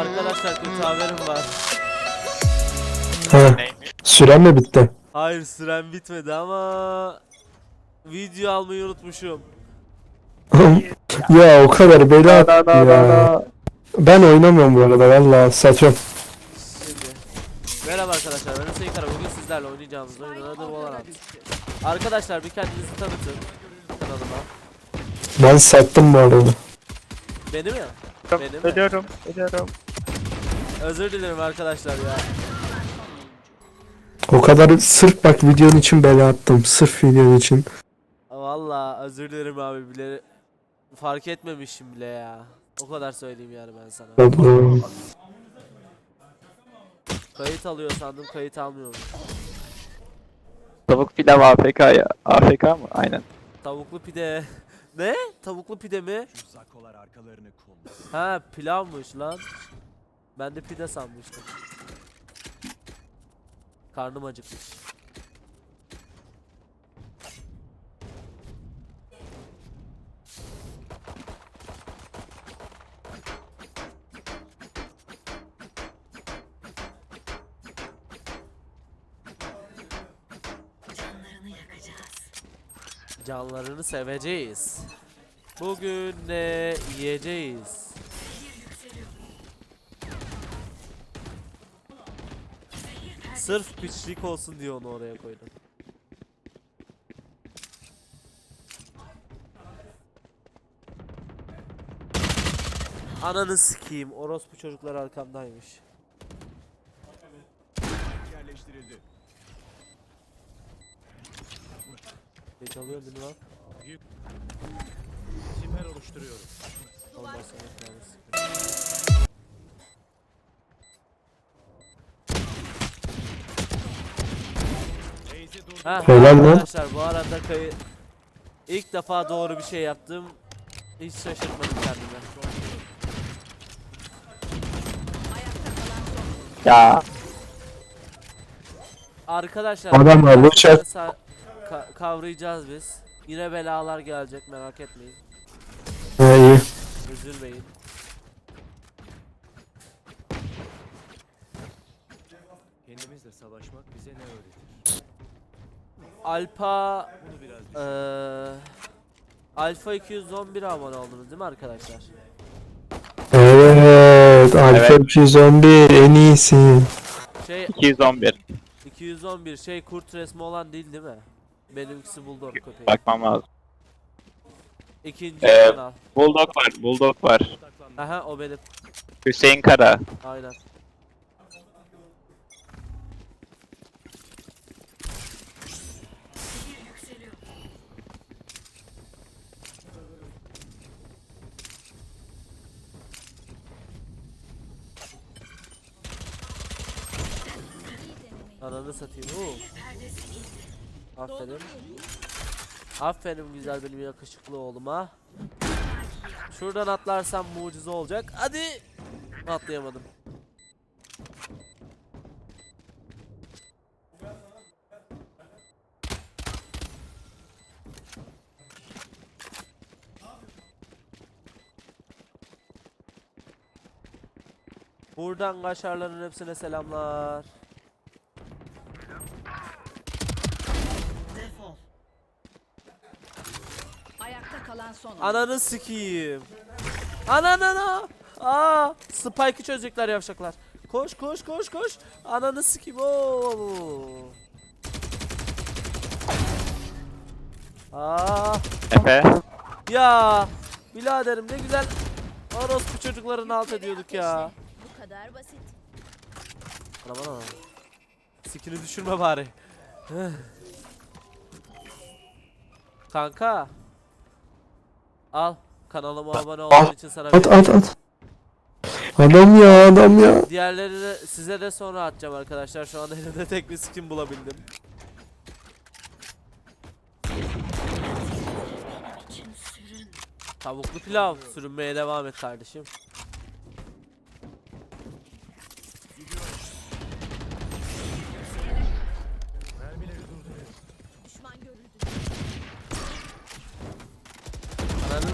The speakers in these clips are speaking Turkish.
Arkadaşlar kötü haberim var. Ha, süren mi bitti? Hayır süren bitmedi ama video almayı unutmuşum. ya o kadar bela attı ya. Ben oynamıyorum bu arada valla saçım. Merhaba arkadaşlar ben Hüseyin Kara bugün sizlerle oynayacağımız oyunun adı Valorant. Arkadaşlar bir kendinizi tanıtın kanalıma. Ben sattım bu arada. Beni mi? Beni mi? Ölüyorum, ölüyorum. Özür dilerim arkadaşlar ya. O kadar sırf bak videonun için bela attım. Sırf videonun için. Valla özür dilerim abi bile fark etmemişim bile ya. O kadar söyleyeyim yani ben sana. Allah'ım. Kayıt alıyor sandım kayıt almıyormuş. Tavuk pilav AFK ya. AFK mı? Aynen. Tavuklu pide. Ne? Tavuklu pide mi? Zakolar arkalarını. Ha pilavmış lan. Ben de pide sanmıştım. Karnım acıkmış. Canlarını seveceğiz. Bugün ne yiyeceğiz? Sırf piçlik olsun diye onu oraya koydum. Ananı sikeyim. Orospu çocuklar arkamdaymış. Yerleştirildi. Ne çalıyor beni lan? Siper oluşturuyorum. Allah sana kahretsin. Ha, Helal lan. arkadaşlar bu arada kayı ilk defa doğru bir şey yaptım. Hiç şaşırtmadım kendime. Ya. Arkadaşlar Adam var, bu bıçak. sa- ka- kavrayacağız biz. Yine belalar gelecek merak etmeyin. Ha, iyi. Üzülmeyin. Kendimizle savaşmak bize ne öğretir? Alpa eee Alfa 211 abone oldunuz değil mi arkadaşlar? Evet. Alfa Evet. 211 en iyisi. Şey 211. 211 şey kurt resmi olan değil değil mi? Benimkisi Bulldog köpeği. Bakmam lazım. İkinci Ee, kanal. Bulldog var, Bulldog var. Aha o benim. Hüseyin Kara. Aynen. Ananı satayım. Oo. Aferin. Aferin güzel benim yakışıklı oğluma. Şuradan atlarsam mucize olacak. Hadi. Atlayamadım. Buradan kaşarların hepsine selamlar. Defol. Ayakta kalan son. Ananı sikeyim. Ananana. Aa, spike'ı çözecekler yavşaklar. Koş koş koş koş. Ananı sikeyim. Oo. Aa, Efe. ya. Biraderim ne güzel orospu çocukların alt ediyorduk ya. Bu kadar basit. Bana bana. Sikini düşürme bari. Kanka. Al. Kanalıma abone olduğun için sana At at at. Adam ya adam ya. Diğerlerini size de sonra atacağım arkadaşlar. Şu anda elimde tek bir skin bulabildim. Tavuklu pilav. Sürünmeye devam et kardeşim.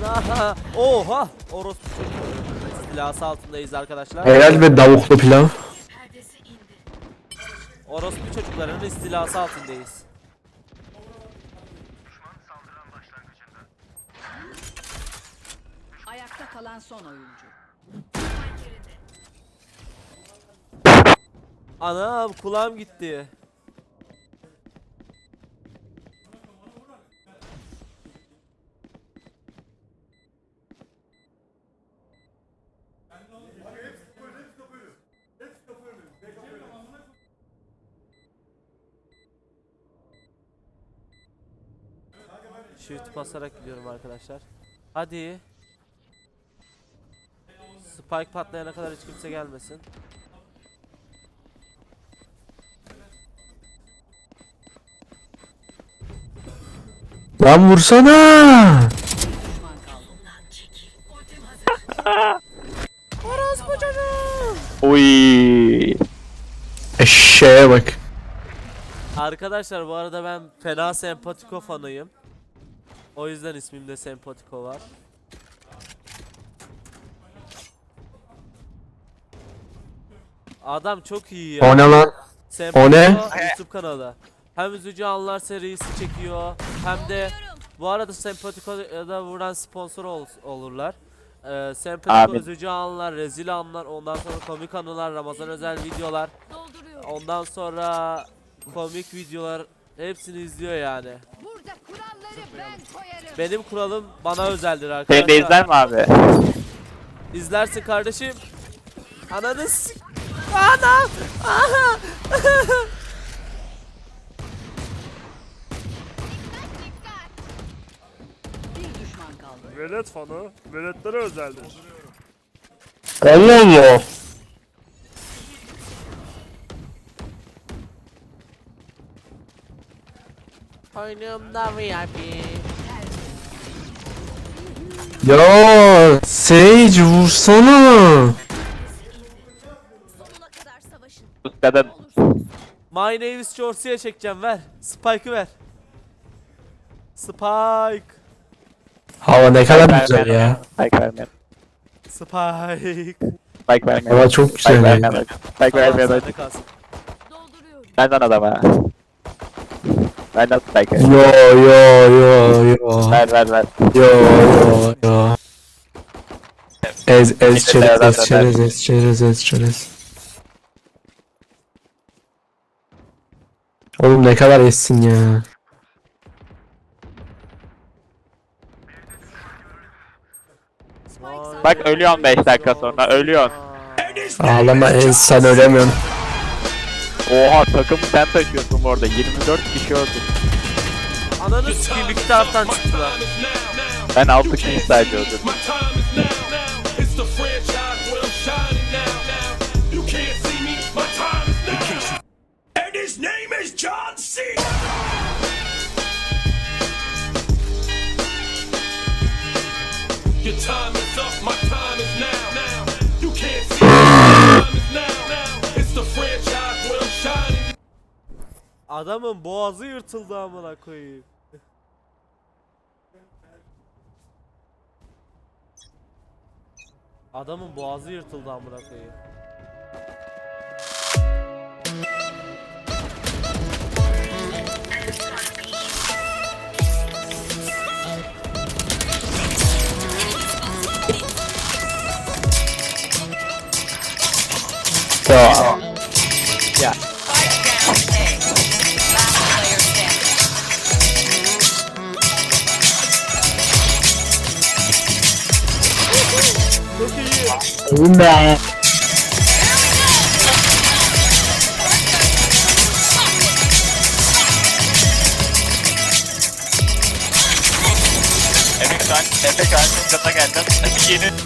Aha. Oha. Orospu çocuğu. istilası altındayız arkadaşlar. Helal ve davuklu pilav. Orospu çocuklarının istilası altındayız. Ayakta kalan son oyuncu. Anam kulağım gitti. Shift basarak gidiyorum arkadaşlar. Hadi. Spike patlayana kadar hiç kimse gelmesin. Lan vursana. Düşman kaldı. Uy. Eşeğe bak. Arkadaşlar bu arada ben fena sempatiko fanıyım. O yüzden ismimde sempatiko var. Adam çok iyi ya. O ne lan? Sempatiko o ne? YouTube kanalı. Hem üzücü anlar serisi çekiyor hem de bu arada Sempatiko'da vuran sponsor ol- olurlar. Ee, Sempatiko Amin. üzücü anlar, rezil anlar, ondan sonra komik anılar, Ramazan özel videolar, ondan sonra komik videolar hepsini izliyor yani. Benim kuralım bana özeldir Seni arkadaşlar. de izler mi abi? İzlersin kardeşim. Ananı s- Ana! Aha! Bir düşman kaldı. Velet fanı, veletlere özeldir. Allah Allah. Oyunumda VIP. Ya Sage vursana. Sonuna kadar savaşın. Bu kadar Olursunuz. My name is Chorsi'ye çekeceğim ver. Spike'ı ver. Spike. Hava ne kadar güzel ya. Spike vermeyen. Spike. Spike vermeyen. Hava çok Spike güzel ya. vermeyen. Spike Tamam vermeyen. sende kalsın. Dolduruyorum. Adama. Benden Spike. Yo yo yo yo. Ver ver ver. Yo yo yo. Ez ez çerez ez çerez ez çerez ez çerez. Oğlum ne kadar ezsin ya. Bak ölüyorsun 5 dakika sonra ölüyorsun. Ağlama sen ölemiyorsun. Oha takımı sen taşıyorsun bu arada. 24 kişi öldü. Ananı sikeyim iki taraftan çıktılar. Ben 6 kişi sadece öldürdüm. Adamın boğazı yırtıldı amına koyayım. Adamın boğazı yırtıldı amına koyayım. Ya oğlum be. Şu an çok gaza geldim. Yeni